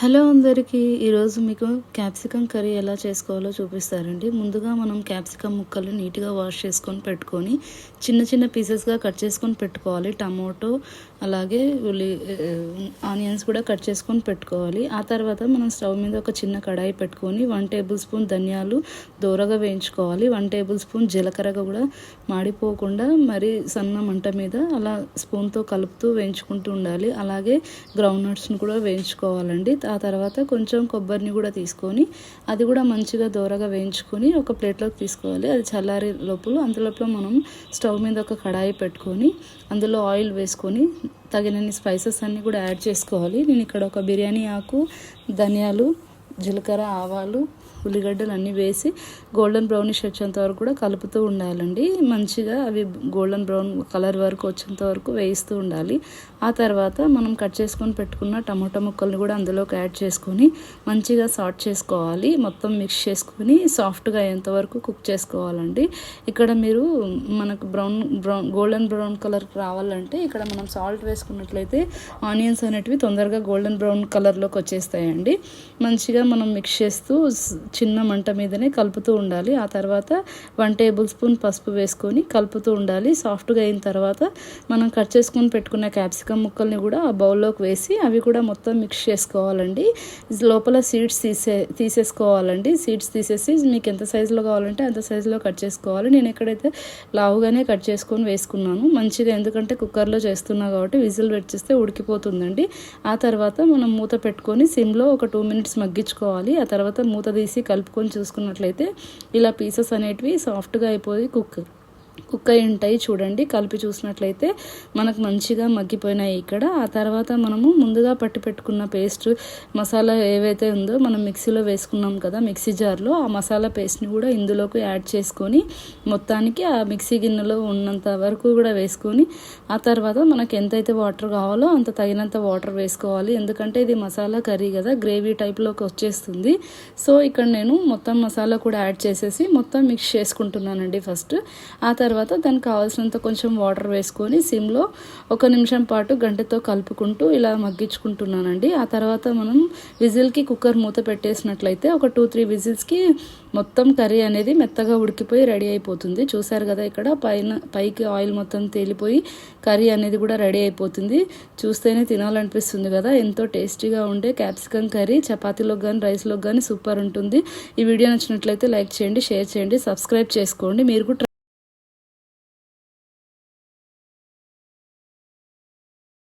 Hello అందరికీ ఈరోజు మీకు క్యాప్సికమ్ కర్రీ ఎలా చేసుకోవాలో చూపిస్తారండి. ముందుగా మనం క్యాప్సికమ్ ముక్కలు నీట్గా వాష్ చేసుకొని పెట్టుకొని చిన్న చిన్న పీసెస్గా కట్ చేసుకొని పెట్టుకోవాలి. టమాటో అలాగే ఉల్లి ఆనియన్స్ కూడా కట్ చేసుకొని పెట్టుకోవాలి. ఆ తర్వాత మనం స్టవ్ మీద ఒక చిన్న కడాయి పెట్టుకొని వన్ టేబుల్ స్పూన్ ధనియాలు దూరగా వేయించుకోవాలి. వన్ టేబుల్ స్పూన్ జీలకర్రగా కూడా మాడిపోకుండా మరి సన్న మంట మీద అలా స్పూన్తో కలుపుతూ వేయించుకుంటూ ఉండాలి. అలాగే గ్రౌండ్ నట్స్ని కూడా వేయించుకోవాలండి. ఆ తర్వాత కొంచెం కొబ్బరిని కూడా తీసుకొని అది కూడా మంచిగా దోరగా వేయించుకొని ఒక ప్లేట్లోకి తీసుకోవాలి. అది చల్లారి లోపల అంతలోపల మనం స్టవ్ మీద ఒక కడాయి పెట్టుకొని అందులో ఆయిల్ వేసుకొని తగినన్ని స్పైసెస్ అన్నీ కూడా యాడ్ చేసుకోవాలి. నేను ఇక్కడ ఒక బిర్యానీ ఆకు ధనియాలు జీలకర్ర ఆవాలు ఉల్లిగడ్డలు అన్నీ వేసి గోల్డెన్ బ్రౌనిష్ వచ్చేంత వరకు కూడా కలుపుతూ ఉండాలండి. మంచిగా అవి గోల్డెన్ బ్రౌన్ కలర్ వరకు వచ్చేంత వరకు వేయిస్తూ ఉండాలి. ఆ తర్వాత మనం కట్ చేసుకొని పెట్టుకున్న టమాటా ముక్కల్ని కూడా అందులోకి యాడ్ చేసుకొని మంచిగా సాట్ చేసుకోవాలి. మొత్తం మిక్స్ చేసుకొని సాఫ్ట్గా అయ్యేంత వరకు కుక్ చేసుకోవాలండి. ఇక్కడ మీరు మనకు brown brown golden brown colour రావాలంటే ఇక్కడ మనం సాల్ట్ వేసుకున్నట్లయితే ఆనియన్స్ అనేటివి తొందరగా గోల్డెన్ బ్రౌన్ కలర్లోకి వచ్చేస్తాయండి. మంచిగా మనం మిక్స్ చేస్తూ చిన్న మంట మీదనే కలుపుతూ ఉండాలి. ఆ తర్వాత వన్ టేబుల్ స్పూన్ పసుపు వేసుకొని కలుపుతూ ఉండాలి. సాఫ్ట్గా అయిన తర్వాత మనం కట్ చేసుకొని పెట్టుకున్న క్యాప్సికమ్ ముక్కల్ని కూడా ఆ బౌల్లోకి వేసి అవి కూడా మొత్తం మిక్స్ చేసుకోవాలండి. లోపల సీడ్స్ తీసే తీసేసుకోవాలండి. సీడ్స్ తీసేసి మీకు ఎంత సైజులో కావాలంటే అంత సైజులో కట్ చేసుకోవాలి. నేను ఎక్కడైతే లావుగానే కట్ చేసుకొని వేసుకున్నాను మంచిగా ఎందుకంటే కుక్కర్లో చేస్తున్నా కాబట్టి విజిల్ పెట్టిస్తే ఉడికిపోతుందండి. ఆ తర్వాత మనం మూత పెట్టుకొని సిమ్లో ఒక టూ మినిట్స్ మగ్గించుకోవాలి. ఆ తర్వాత మూత తీసి కలుపుకొని చూసుకున్నట్లయితే ఇలా పీసెస్ అనేటివి సాఫ్ట్గా అయిపోయి కుక్ కుక్ అయి ఉంటాయి చూడండి కలిపి చూసినట్లయితే మనకు మంచిగా మగ్గిపోయినాయి ఇక్కడ. ఆ తర్వాత మనము ముందుగా పట్టి పెట్టుకున్న పేస్ట్ మసాలా ఏవైతే ఉందో మనం మిక్సీలో వేసుకున్నాం కదా మిక్సీ జార్లో ఆ మసాలా పేస్ట్ని కూడా ఇందులోకి యాడ్ చేసుకొని మొత్తానికి ఆ మిక్సీ గిన్నెలో ఉన్నంత వరకు కూడా వేసుకొని ఆ తర్వాత మనకు ఎంతైతే వాటర్ కావాలో అంత తగినంత వాటర్ వేసుకోవాలి. ఎందుకంటే ఇది మసాలా కర్రీ కదా గ్రేవీ టైప్లోకి వచ్చేస్తుంది. సో ఇక్కడ నేను మొత్తం మసాలా కూడా యాడ్ చేసేసి మొత్తం మిక్స్ చేసుకుంటున్నానండి ఫస్ట్ ఆ తర్వాత తర్వాత దానికి కావాల్సినంత కొంచెం వాటర్ వేసుకొని సిమ్లో ఒక నిమిషం పాటు గంటతో కలుపుకుంటూ ఇలా మగ్గించుకుంటున్నానండి. ఆ తర్వాత మనం విజిల్కి కుక్కర్ మూత పెట్టేసినట్లయితే ఒక టూ త్రీ విజిల్స్కి మొత్తం కర్రీ అనేది మెత్తగా ఉడికిపోయి రెడీ అయిపోతుంది. చూసారు కదా ఇక్కడ పైన పైకి ఆయిల్ మొత్తం తేలిపోయి కర్రీ అనేది కూడా రెడీ అయిపోతుంది. చూస్తేనే తినాలనిపిస్తుంది కదా. ఎంతో టేస్టీగా ఉండే క్యాప్సికమ్ కర్రీ చపాతీలోకి కానీ రైస్లోకి కానీ సూపర్ ఉంటుంది. ఈ వీడియో నచ్చినట్లయితే లైక్ చేయండి షేర్ చేయండి సబ్స్క్రైబ్ చేసుకోండి. మీరు కూడా